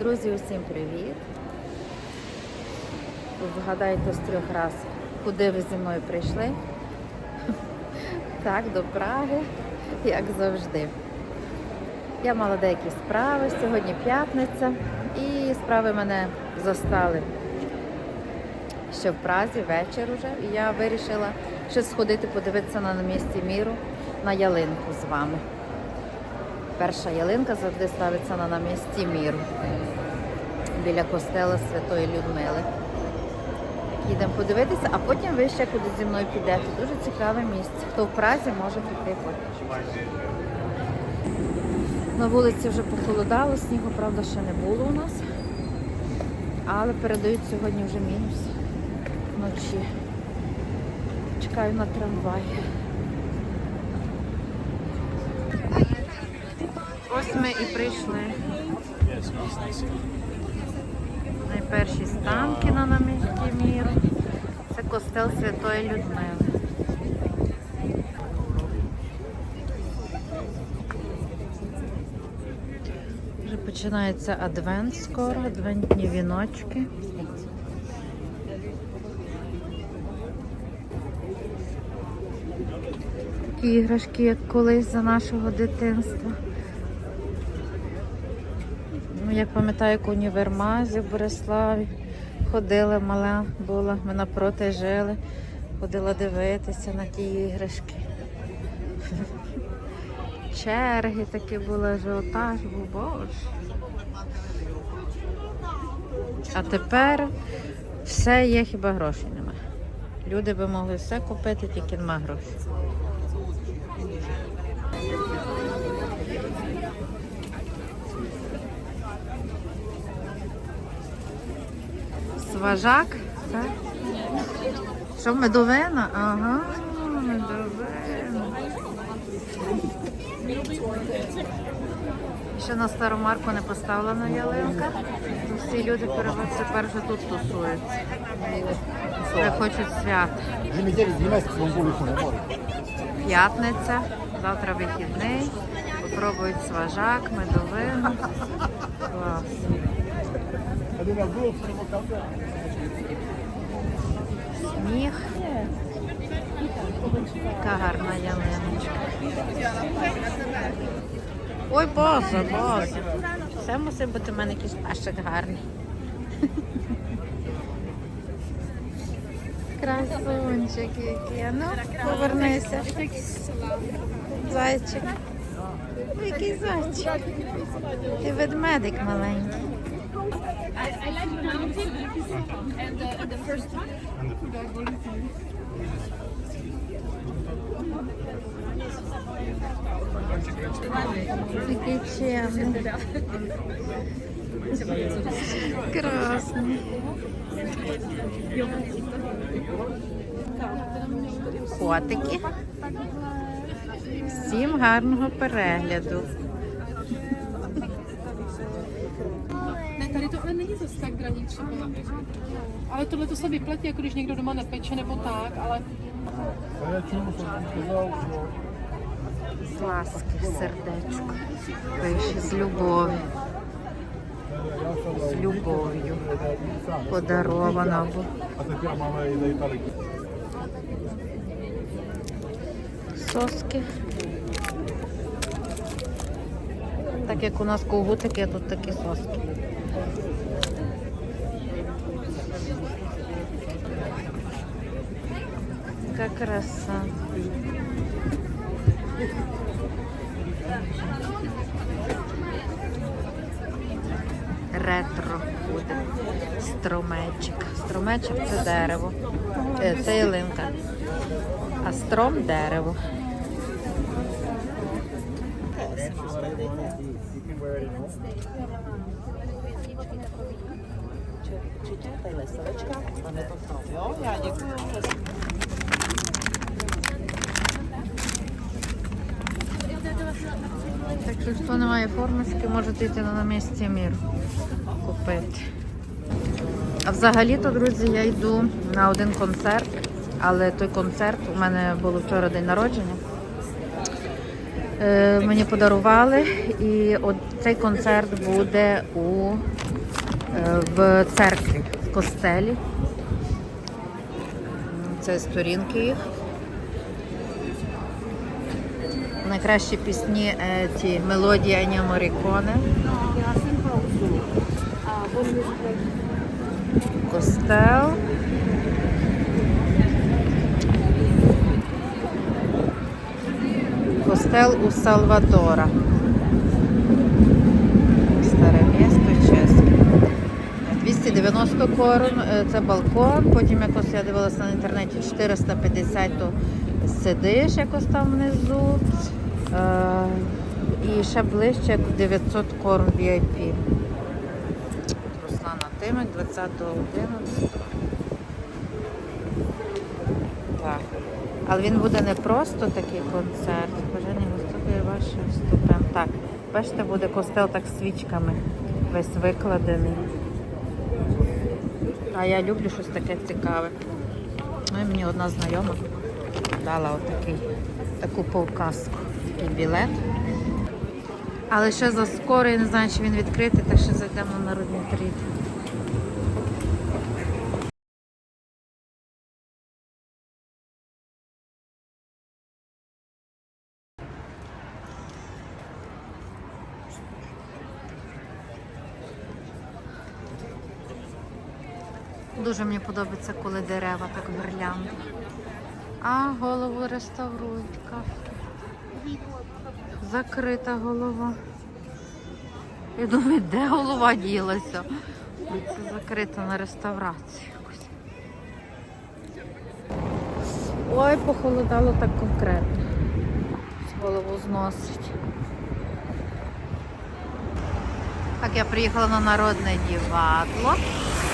Друзі, усім привіт! Ви Вгадайте з трьох раз, куди ви зі мною прийшли. Так, до Праги, як завжди. Я мала деякі справи, сьогодні п'ятниця, і справи мене застали ще в Празі, вечір уже. І я вирішила ще сходити подивитися на місці міру на ялинку з вами. Перша ялинка завжди ставиться на намісті міру біля костела Святої Людмили. Їдемо подивитися, а потім ви ще куди зі мною підете. Дуже цікаве місце. Хто в Празі може піти потім. На вулиці вже похолодало, снігу, правда, ще не було у нас. Але передають сьогодні вже мінус вночі. Чекаю на трамвай. Ось ми і прийшли. Найперші станки на намісті міру. Це костел Святої Людмили. Вже починається адвент скоро, адвентні віночки. Такі іграшки, як колись за нашого дитинства. Як пам'ятаю, як універмазі в Бориславі ходила, мала була, ми напроти жили, ходила дивитися на ті іграшки. Черги такі були, ажіотаж був, боже. А тепер все є, хіба грошей немає. Люди би могли все купити, тільки нема грошей. Сважак, так? Що, медовина? Ага, медовина. Ще на стару марку не поставлена ялинка. Всі люди переводять тепер вже тут тусуються. Де хочуть свят. П'ятниця, завтра вихідний. Попробують сважак, медовину. Клас. Сніг. Яка гарна ялиночка. Ой, боже, боже. Все мусить бути в мене якийсь пащик гарний. Красунчик який. Ну, повернися. Зайчик. Який зайчик. Ти ведмедик маленький. I like the and the, the first one. Такий чемний. Котики. Всім гарного перегляду. Tady tohle není zase tak draní třeba. Ale tohle to se vyplatí, jako když někdo doma nepeče nebo tak, ale З ласки, сердечко. Пише з любов'ю. З любов'ю. Подарована. Соски. Так як у нас ковгутики, а тут такі соски. Яка краса. Ретро буде. Стромечик. Стромечик це дерево. Е, Це ялинка. А стром дерево. Так що хто не має формочки, можете йти на місці міру купити. А взагалі-то, друзі, я йду на один концерт, але той концерт у мене було вчора день народження. Е, мені подарували, і от цей концерт буде у в церкві, в костелі. Це сторінки їх. Найкращі пісні е, ці мелодії Аня Моріконе. Костел. Костел у Салвадора. 290 корон, е, це балкон, потім якось я дивилася на інтернеті 450, то сидиш якось там внизу. Е, і ще ближче, як 900 корон VIP. Руслана Тимик, 20.11. Так. Але він буде не просто такий концерт. Бажання виступи ваші вступем. Так, бачите, буде костел так свічками весь викладений. А я люблю щось таке цікаве. Ну і мені одна знайома дала отакий, таку повказку, такий білет. Але ще за я не знаю, чи він відкритий, так що зайдемо на народний тріт. Дуже мені подобається, коли дерева так гірлянди. А, голову реставрують. кафе. Закрита голова. Я думаю, де голова ділася? Це закрита на реставрацію. Ой, похолодало так конкретно. Голову зносить. Так, я приїхала на народне дівадло,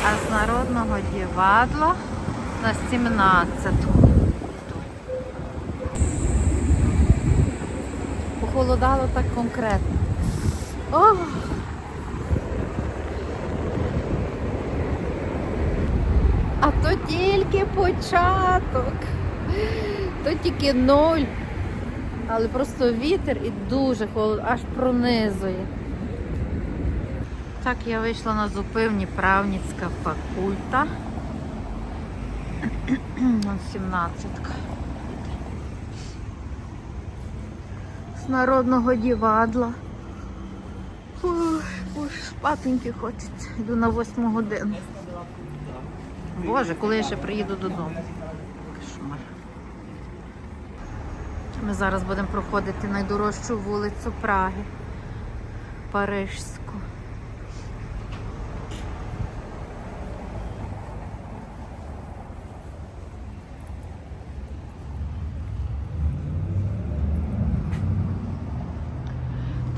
а з народного дівадла на 17. Похолодало так конкретно. Ох! А то тільки початок. То тільки ноль. Але просто вітер і дуже холодно, аж пронизує. Так, я вийшла на зупивні правницька факульта. 17-ка. З народного дівадла. Ой, спатеньки хочеться. Йду на восьму годину. Боже, коли я ще приїду додому. Ми зараз будемо проходити найдорожчу вулицю Праги. Парижську.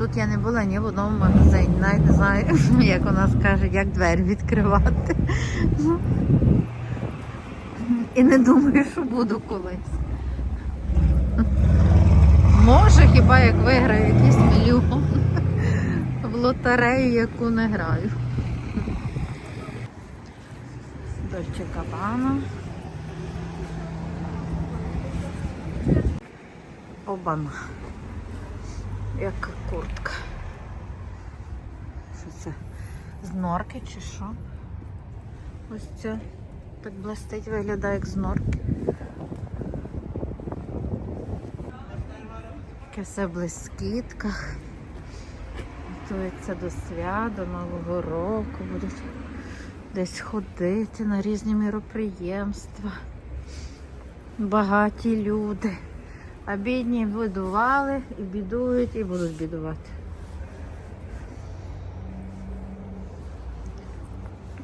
Тут я не була ні в одному магазині, навіть не знаю, як вона скаже, як двері відкривати. І не думаю, що буду колись. Може, хіба як виграю якийсь мільйон в лотерею, яку не граю. Дольче Габана. Обана. Яка куртка. Що це? З норки чи що? Ось це так блистить, виглядає як з норки. Таке все в блискітках. Готується до свят, до Нового року, будуть десь ходити на різні міроприємства. Багаті люди. А бідні бідували і бідують, і будуть бідувати.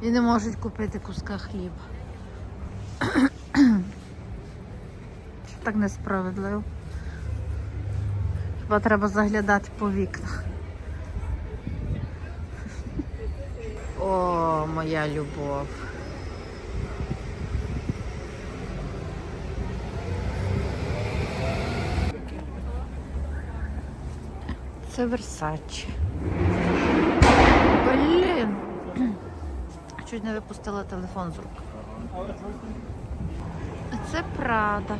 І не можуть купити куска хліба. Що так несправедливо. Хіба треба заглядати по вікнах. О, моя любов. Це Версачі. Блін. Чуть не випустила телефон з рук. Це Прада.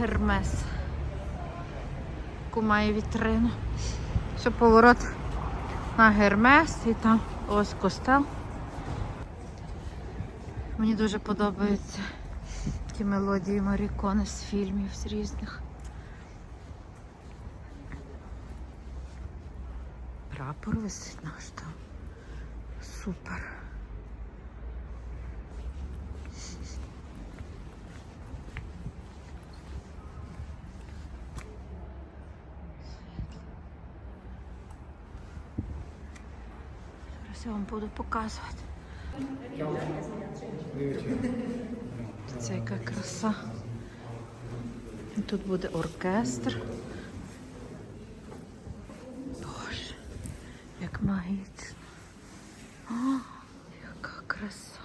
Гермес. Яку вітрину. Ще поворот на Гермес і там ось костел. Мені дуже подобаються ті мелодії Марікони з фільмів з різних. Прапор висить наш там. Супер. Зараз я вам буду показувати. Це яка краса. І Тут буде оркестр. Боже, як магічно. О, яка краса.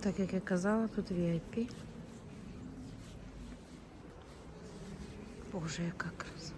Так як я казала, тут VIP. Боже, яка краса.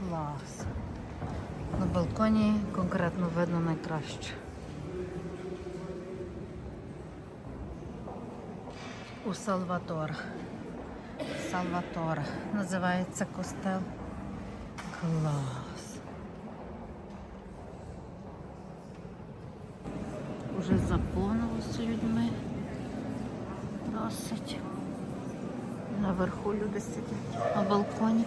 Клас. На балконі конкретно видно найкраще. У Салватора. Салватора. Називається костел. Клас. Уже заповнилося людьми. Досить. Наверху люди сидять на балконі.